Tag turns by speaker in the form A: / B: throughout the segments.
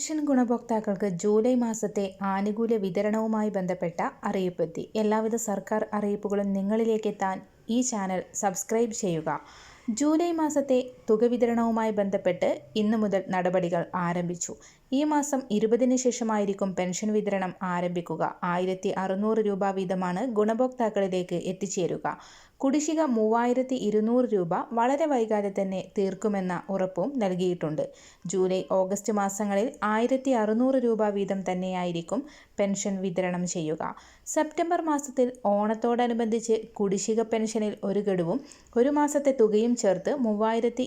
A: Pension ഗുണഭോക്താക്കൾക്ക് July മാസത്തെ ആനുകൂല്യ വിതരണവുമായി ബന്ധപ്പെട്ട അറിയിപ്പെത്തി എല്ലാവിധ സർക്കാർ അറിയിപ്പുകളും നിങ്ങളിലേക്ക് എത്താൻ ഈ ചാനൽ സബ്സ്ക്രൈബ് ചെയ്യുക. ജൂലൈ മാസത്തെ തുക വിതരണവുമായി ബന്ധപ്പെട്ട് ഇന്നു മുതൽ നടപടികൾ ആരംഭിച്ചു. ഈ മാസം ഇരുപതിന് ശേഷമായിരിക്കും പെൻഷൻ വിതരണം ആരംഭിക്കുക. ആയിരത്തി അറുന്നൂറ് രൂപ വീതമാണ് ഗുണഭോക്താക്കളിലേക്ക് എത്തിച്ചേരുക. കുടിശ്ശിക മൂവായിരത്തി ഇരുന്നൂറ് രൂപ വളരെ വൈകാതെ തന്നെ തീർക്കുമെന്ന ഉറപ്പും നൽകിയിട്ടുണ്ട്. ജൂലൈ ഓഗസ്റ്റ് മാസങ്ങളിൽ ആയിരത്തി അറുന്നൂറ് രൂപ വീതം തന്നെയായിരിക്കും പെൻഷൻ വിതരണം ചെയ്യുക. സെപ്റ്റംബർ മാസത്തിൽ ഓണത്തോടനുബന്ധിച്ച് കുടിശ്ശിക പെൻഷനിൽ ഒരു ഗഡുവും ഒരു മാസത്തെ തുകയും ചേർത്ത് മൂവായിരത്തി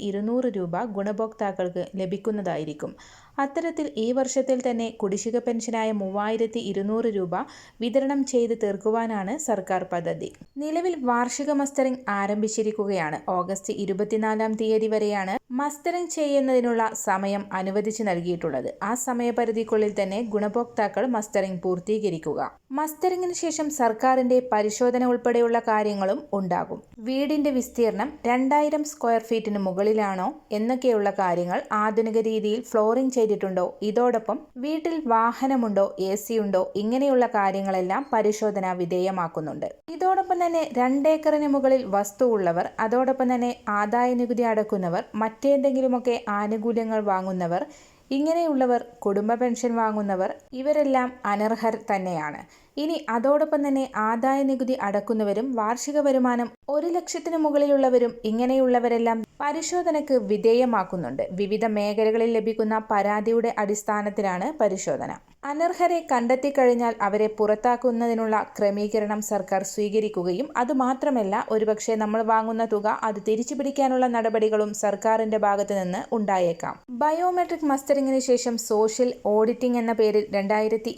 A: രൂപ ഗുണഭോക്താക്കൾക്ക് ലഭിക്കുന്നതായിരിക്കും. അത്തരത്തിൽ ഈ വർഷത്തിൽ തന്നെ കുടിശ്ശിക പെൻഷനായ മൂവായിരത്തി ഇരുന്നൂറ് രൂപ വിതരണം ചെയ്ത് തീർക്കുവാനാണ് സർക്കാർ പദ്ധതി. നിലവിൽ വാർഷിക മസ്റ്ററിംഗ് ആരംഭിച്ചിരിക്കുകയാണ്. ഓഗസ്റ്റ് ഇരുപത്തിനാലാം തീയതി വരെയാണ് മസ്റ്ററിംഗ് ചെയ്യുന്നതിനുള്ള സമയം അനുവദിച്ചു നൽകിയിട്ടുള്ളത്. ആ സമയപരിധിക്കുള്ളിൽ തന്നെ ഗുണഭോക്താക്കൾ മസ്റ്ററിംഗ് പൂർത്തീകരിക്കുക. മസ്റ്ററിംഗിന് ശേഷം സർക്കാരിന്റെ പരിശോധന ഉൾപ്പെടെയുള്ള കാര്യങ്ങളും ഉണ്ടാകും. വീടിന്റെ വിസ്തീർണം രണ്ടായിരം സ്ക്വയർ ഫീറ്റിന് മുകളിലാണോ എന്നൊക്കെയുള്ള കാര്യങ്ങൾ ആധുനിക രീതിയിൽ ഫ്ലോറിംഗ് ചെയ്തിട്ടുണ്ടോ ഇതോടൊപ്പം വീട്ടിൽ വാഹനമുണ്ടോ എ സി ഉണ്ടോ ഇങ്ങനെയുള്ള കാര്യങ്ങളെല്ലാം പരിശോധന വിധേയമാക്കുന്നുണ്ട്. ഇതോടൊപ്പം തന്നെ രണ്ടേക്കറിന് മുകളിൽ വസ്തു ഉള്ളവർ അതോടൊപ്പം തന്നെ ആദായ നികുതി അടക്കുന്നവർ മറ്റേന്തെങ്കിലുമൊക്കെ ആനുകൂല്യങ്ങൾ വാങ്ങുന്നവർ ഇങ്ങനെയുള്ളവർ കുടുംബ പെൻഷൻ വാങ്ങുന്നവർ ഇവരെല്ലാം അനർഹർ തന്നെയാണ്. ഇനി അതോടൊപ്പം തന്നെ ആദായ നികുതി അടക്കുന്നവരും വാർഷിക വരുമാനം ഒരു ലക്ഷത്തിന് മുകളിലുള്ളവരും ഇങ്ങനെയുള്ളവരെല്ലാം പരിശോധനയ്ക്ക് വിധേയമാക്കുന്നുണ്ട്. വിവിധ മേഖലകളിൽ ലഭിക്കുന്ന പരാതിയുടെ അടിസ്ഥാനത്തിലാണ് പരിശോധന. അനർഹരെ കണ്ടെത്തിക്കഴിഞ്ഞാൽ അവരെ പുറത്താക്കുന്നതിനുള്ള ക്രമീകരണം സർക്കാർ സ്വീകരിക്കുകയും അതുമാത്രമല്ല ഒരുപക്ഷെ നമ്മൾ വാങ്ങുന്ന തുക അത് തിരിച്ചു പിടിക്കാനുള്ള നടപടികളും സർക്കാരിന്റെ ഭാഗത്തു നിന്ന് ഉണ്ടായേക്കാം. ബയോമെട്രിക് മസ്റ്ററിംഗിന് ശേഷം സോഷ്യൽ ഓഡിറ്റിംഗ് എന്ന പേരിൽ രണ്ടായിരത്തി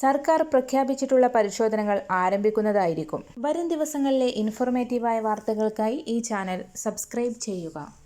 A: സർക്കാർ പ്രഖ്യാപിച്ചിട്ടുള്ള പരിശോധനകൾ ആരംഭിക്കുന്നതായിരിക്കും. വരും ദിവസങ്ങളിലെ ഇൻഫോർമേറ്റീവായ വാർത്തകൾക്കായി ഈ ചാനൽ സബ്സ്ക്രൈബ് ചെയ്യുക.